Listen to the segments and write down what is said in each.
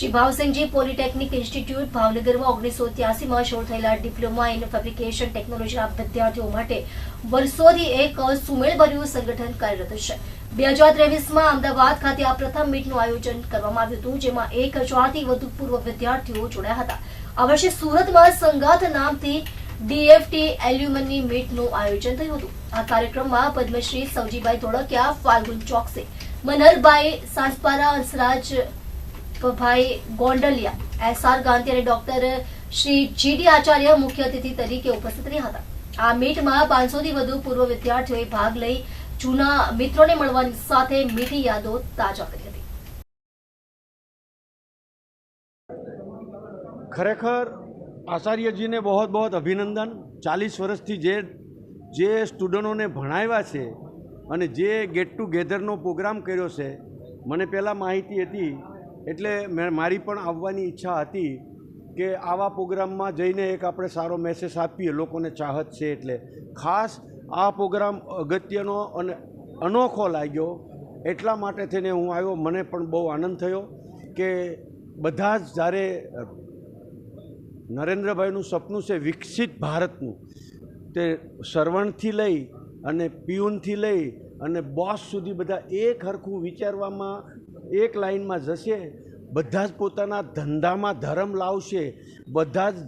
Shri Bhavsinhji polytechnic institute ભાવનગરમાં ઓગણીસો ત્યાસીમાં શરૂ થયેલા ડિપ્લોમા ઇન ફેબ્રિકેશન ટેકનોલોજીના વિદ્યાર્થીઓ માટે વર્ષોથી એક સુમેળભર્યું સંગઠન કાર્યરત છે. બે હજાર ત્રેવીસમાં અમદાવાદ ખાતે આ પ્રથમ મીટનું આયોજન કરવામાં આવ્યું હતું, જેમાં એક હજારથી વધુ પૂર્વ વિદ્યાર્થીઓ જોડાયા હતા. આ વર્ષે સુરતમાં સંગાથ નામથી ડીએફટી એલ્યુમની મીટનું આયોજન થયું હતું. આ કાર્યક્રમમાં પદ્મશ્રી સવજીભાઈ ધોળકિયા ફાલ્ગુન ચોકસે, મનહરભાઈ સાસપારા હંસરાજ ભાઈ ગોંડલિયા એસઆર ગાંધી અને ડોક્ટર શ્રી જીડી આચાર્ય મુખ્ય અતિથિ તરીકે ઉપસ્થિત રહ્યા હતા. આ મીટમાં પાંચસો થી વધુ પૂર્વ વિદ્યાર્થીઓએ ભાગ લઈ જૂના મિત્રોને મળવાની સાથે મીઠી યાદો તાજા કરી હતી. ખરેખર આચાર્યજીને બહુ બહુ અભિનંદન. ચાલીસ વર્ષથી જે જે સ્ટુડન્ટોને ભણાવ્યા છે અને જે ગેટ ટુગેધરનો પ્રોગ્રામ કર્યો છે, મને પહેલાં માહિતી હતી એટલે મેં, મારી પણ આવવાની ઈચ્છા હતી કે આવા પ્રોગ્રામમાં જઈને એક આપણે સારો મેસેજ આપીએ, લોકોને ચાહત છે એટલે. ખાસ આ પ્રોગ્રામ અગત્યનો અને અનોખો લાગ્યો. એટલા માટે થઈને હું આવ્યો. મને પણ બહુ આનંદ થયો કે બધા જ જ્યારે નરેન્દ્રભાઈનું સપનું છે વિકસિત ભારતનું, તે સરવણથી લઈ અને પિયુનથી લઈ અને બોસ સુધી બધા એક હરખું વિચારવામાં એક લાઈનમાં જશે, બધા જ પોતાના ધંધામાં ધર્મ લાવશે, બધા જ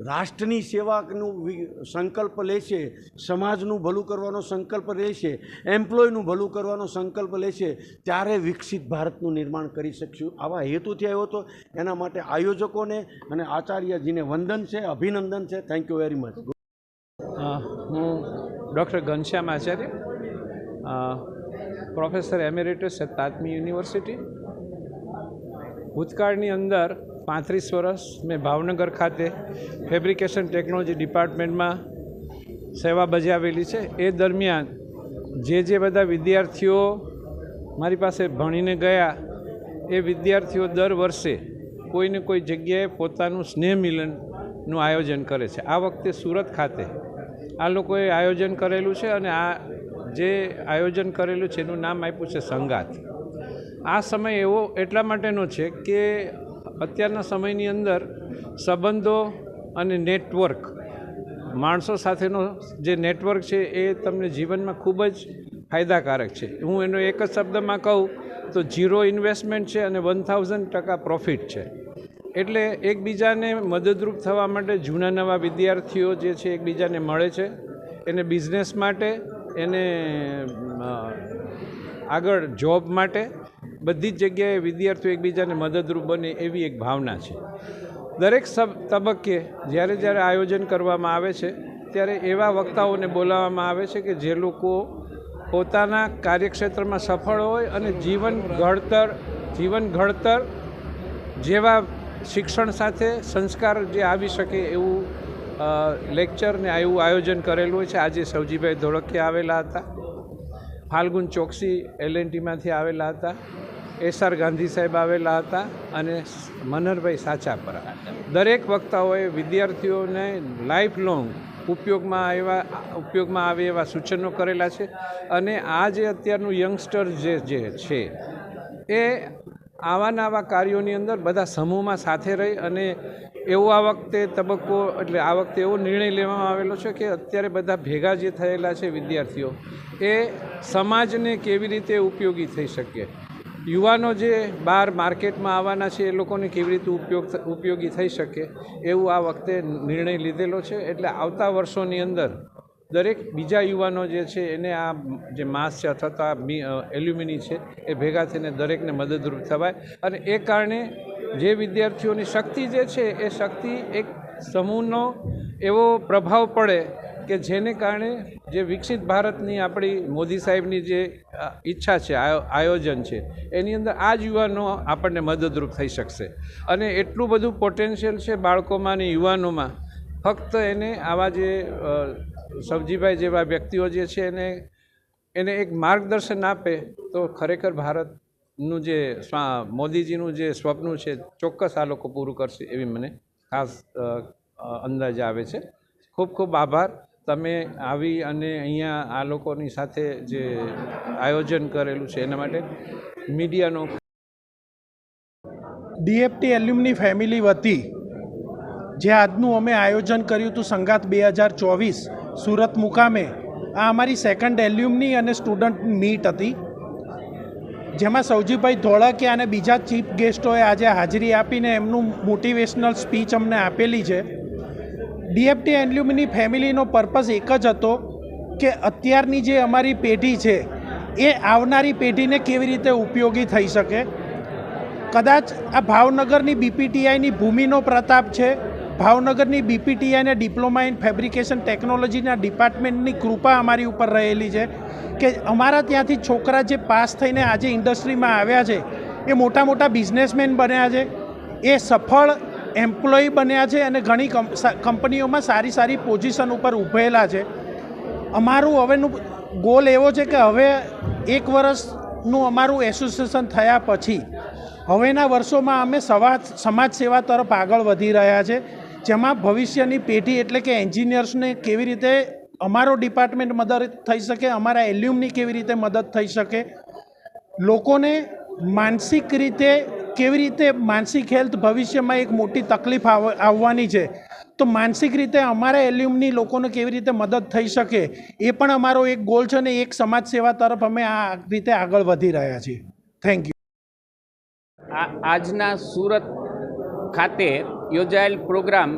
રાષ્ટ્રની સેવાનું સંકલ્પ લેશે, સમાજનું ભલું કરવાનો સંકલ્પ લેશે, એમ્પ્લોયનું ભલું કરવાનો સંકલ્પ લેશે, ત્યારે વિકસિત ભારતનું નિર્માણ કરી શકશું. આવા હેતુથી આવ્યો હતો એના માટે આયોજકોને અને આચાર્યજીને વંદન છે, અભિનંદન છે. થેન્ક યુ વેરી મચ હું doctor Ghanshyam Acharya. Professor emeritus at તાતમી university ભૂતકાળની અંદર પાંત્રીસ વર્ષ મેં ભાવનગર ખાતે ફેબ્રિકેશન ટેકનોલોજી ડિપાર્ટમેન્ટમાં સેવા બજાવેલી છે. એ દરમિયાન જે જે બધા વિદ્યાર્થીઓ મારી પાસે ભણીને ગયા, એ વિદ્યાર્થીઓ દર વર્ષે કોઈને કોઈ જગ્યાએ પોતાનું સ્નેહ મિલનનું આયોજન કરે છે. આ વખતે સુરત ખાતે આ લોકોએ આયોજન કરેલું છે અને આ જે આયોજન કરેલું છે, એનું નામ આપ્યું છે સંગાત આ સમય એવો એટલા માટેનો છે કે અત્યારના સમયની અંદર સંબંધો અને નેટવર્ક, માણસો સાથેનો જે નેટવર્ક છે, એ તમને જીવનમાં ખૂબ જ ફાયદાકારક છે. હું એનો એક જ શબ્દમાં કહું તો ઝીરો ઇન્વેસ્ટમેન્ટ છે અને વન થાઉઝન્ડ ટકા પ્રોફિટ છે. એટલે એકબીજાને મદદરૂપ થવા માટે જૂના નવા વિદ્યાર્થીઓ જે છે, એકબીજાને મળે છે. એને બિઝનેસ માટે એને આગળ જોબ માટે બધી જ જગ્યાએ વિદ્યાર્થીઓ એકબીજાને મદદરૂપ બને એવી એક ભાવના છે. દરેક સબ, તબક્કે જ્યારે જ્યારે આયોજન કરવામાં આવે છે, ત્યારે એવા વક્તાઓને બોલાવવામાં આવે છે કે જે લોકો પોતાના કાર્યક્ષેત્રમાં સફળ હોય અને જીવન ઘડતર જીવન ઘડતર જેવા શિક્ષણ સાથે સંસ્કાર જે આવી શકે એવું લેક્ચર ને એવું આયોજન કરેલું છે. આજે સવજીભાઈ ધોળકિયા આવેલા હતા. ફાલ્ગુન ચોકસી એલએનટીમાંથી આવેલા હતા. એસઆર ગાંધી સાહેબ આવેલા હતા અને મનહરભાઈ સાચાપરા. દરેક વક્તાઓએ વિદ્યાર્થીઓને લાઈફ લોંગ ઉપયોગમાં આવ્યા, ઉપયોગમાં આવે એવા સૂચનો કરેલા છે. અને આ જે અત્યારનું યંગસ્ટર જે જે છે, એ આવા ને આવા કાર્યોની અંદર બધા સમૂહમાં સાથે રહી અને એવો આ વખતે તબક્કો, એટલે આ વખતે એવો નિર્ણય લેવામાં આવેલો છે કે અત્યારે બધા ભેગા જે થયેલા છે વિદ્યાર્થીઓ, એ સમાજને કેવી રીતે ઉપયોગી થઈ શકે? યુવાનો જે બહાર માર્કેટમાં આવવાના છે, એ લોકોને કેવી રીતે ઉપયોગ ઉપયોગી થઈ શકે? એવું આ વખતે નિર્ણય લીધેલો છે. એટલે આવતા વર્ષોની અંદર દરેક બીજા યુવાનો જે છે, એને આ જે માસ છે અથવા તો આ એલ્યુમિની છે, એ ભેગા થઈને દરેકને મદદરૂપ થવાય. અને એ કારણે જે વિદ્યાર્થીઓની શક્તિ જે છે, એ શક્તિ એક સમૂહનો એવો પ્રભાવ પડે કે જેને કારણે જે વિકસિત ભારતની આપણી મોદી સાહેબની જે ઈચ્છા છે, આયો- આયોજન છે, એની અંદર આ જ યુવાનો આપણને મદદરૂપ થઈ શકશે. અને એટલું બધું પોટેન્શિયલ છે બાળકોમાં અને યુવાનોમાં. ફક્ત એને આવા જે સબજીભાઈ જેવા વ્યક્તિઓ જે છે એને એને એક માર્ગદર્શન આપે તો ખરેખર ભારતનું જે મોદીજીનું જે સ્વપ્ન છે, ચોક્કસ આ લોકો પૂરું કરશે એવી મને ખાસ અંદાજ આવે છે. ખૂબ ખૂબ આભાર. તમે આવી અને અહીંયા આ લોકોની સાથે જે આયોજન કરેલું છે એના માટે મીડિયાનો ડીએફટી એલ્યુમની ફેમિલી વતી જે આજનું અમે આયોજન કર્યું હતું સંગાત બે હજાર ચોવીસ સુરત મુકામે, આ અમારી સેકન્ડ એલ્યુમની અને સ્ટુડન્ટ મીટ હતી. જેમાં સૌજીભાઈ ધોળકિયા અને બીજા ચીફ ગેસ્ટોએ આજે હાજરી આપીને એમનું મોટિવેશનલ સ્પીચ અમને આપેલી છે. ડીએફટી એલ્યુમિની ફેમિલીનો પર્પઝ એક જ હતો કે અત્યારની જે અમારી પેઢી છે, એ આવનારી પેઢીને કેવી રીતે ઉપયોગી થઈ શકે? કદાચ આ ભાવનગરની બીપીટીઆઈની ભૂમિનો પ્રતાપ છે ભાવનગરની બીપીટીઆઈને ડિપ્લોમા ઇન ફેબ્રિકેશન ટેકનોલોજીના ડિપાર્ટમેન્ટની કૃપા અમારી ઉપર રહેલી છે કે અમારા ત્યાંથી છોકરા જે પાસ થઈને આજે ઇન્ડસ્ટ્રીમાં આવ્યા છે, એ મોટા મોટા બિઝનેસમેન બન્યા છે, એ સફળ એમ્પ્લોય બન્યા છે અને ઘણી કંપ- કંપનીઓમાં સારી સારી પોઝિશન ઉપર ઉભેલા છે. અમારું હવેનું ગોલ એવો છે કે હવે એક વર્ષનું અમારું એસોસિએશન થયા પછી હવેના વર્ષોમાં અમે સવા સમાજ સેવા તરફ આગળ વધી રહ્યા છે. જેમાં ભવિષ્યની પેઢી એટલે કે એન્જિનિયર્સને કેવી રીતે અમારો ડિપાર્ટમેન્ટ મદદ થઈ શકે, અમારા એલ્યુમની કેવી રીતે મદદ થઈ શકે, લોકોને માનસિક રીતે કેવી રીતે માનસિક હેલ્થ ભવિષ્યમાં એક મોટી તકલીફ આવ, આવવાની છે, તો માનસિક રીતે અમારા એલ્યુમની લોકોને કેવી રીતે મદદ થઈ શકે, એ પણ અમારો એક ગોલ છે અને એક સમાજ સેવા તરફ અમે આ રીતે આગળ વધી રહ્યા છીએ. થેન્ક યુ આજના સુરત ખાતે યોજાયેલ programme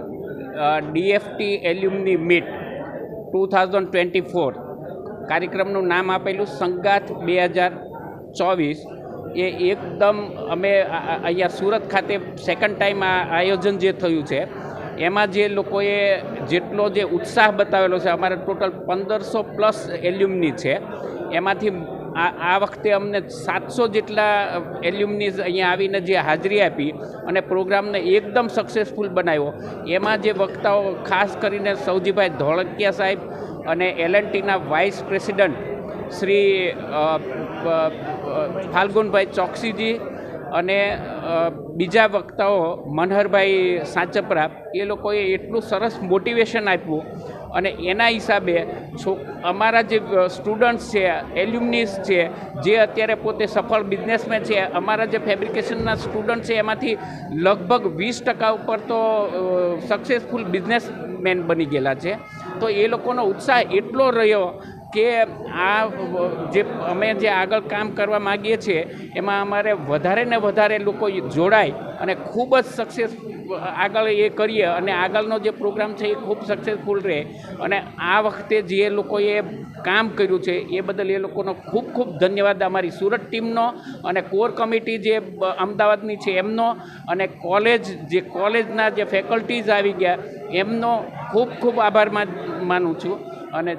DFT alumni meet two thousand twenty four કાર્યક્રમનું નામ આપેલું સંગાથ બે હજાર ચોવીસ એ એકદમ અમે અહીંયા સુરત ખાતે સેકન્ડ ટાઈમ આ આયોજન જે થયું છે, એમાં જે લોકોએ જેટલો જે ઉત્સાહ બતાવેલો છે, અમારે ટોટલ પંદરસો પ્લસ એલ્યુમની છે, એમાંથી આ આ વખતે અમને સાતસો જેટલા એલ્યુમનીઝ અહીંયા આવીને જે હાજરી આપી અને પ્રોગ્રામને એકદમ સક્સેસફુલ બનાવ્યો. એમાં જે વક્તાઓ, ખાસ કરીને સૌજીભાઈ ધોળકિયા સાહેબ અને એલએનટીના વાઇસ પ્રેસિડન્ટ શ્રી ફાલ્ગુનભાઈ ચોકસીજી અને બીજા વક્તાઓ, મનહરભાઈ સાંચપરા, એ લોકોએ એટલું સરસ મોટિવેશન આપ્યું અને એના હિસાબે છો, અમારા જે સ્ટુડન્ટ્સ છે એલ્યુમનીસ છે, જે અત્યારે પોતે સફળ બિઝનેસમેન છે, અમારા જે ફેબ્રિકેશનના સ્ટુડન્ટ છે, એમાંથી લગભગ વીસ ટકા ઉપર તો સક્સેસફુલ બિઝનેસમેન બની ગયેલા છે. તો એ લોકોનો ઉત્સાહ એટલો રહ્યો કે આ જે અમે જે આગળ કામ કરવા માગીએ છીએ, એમાં અમારે વધારે ને વધારે લોકો જોડાય અને ખૂબ જ સક્સેસ આગળ એ કરીએ અને આગળનો જે પ્રોગ્રામ છે એ ખૂબ સક્સેસફુલ રહે. અને આ વખતે જે લોકોએ કામ કર્યું છે, એ બદલ એ લોકોનો ખૂબ ખૂબ ધન્યવાદ અમારી સુરત ટીમનો અને કોર કમિટી જે અમદાવાદની છે, એમનો અને કોલેજ જે કોલેજના જે ફેકલ્ટીઝ આવી ગયા, એમનો ખૂબ ખૂબ આભાર માન- છું. અને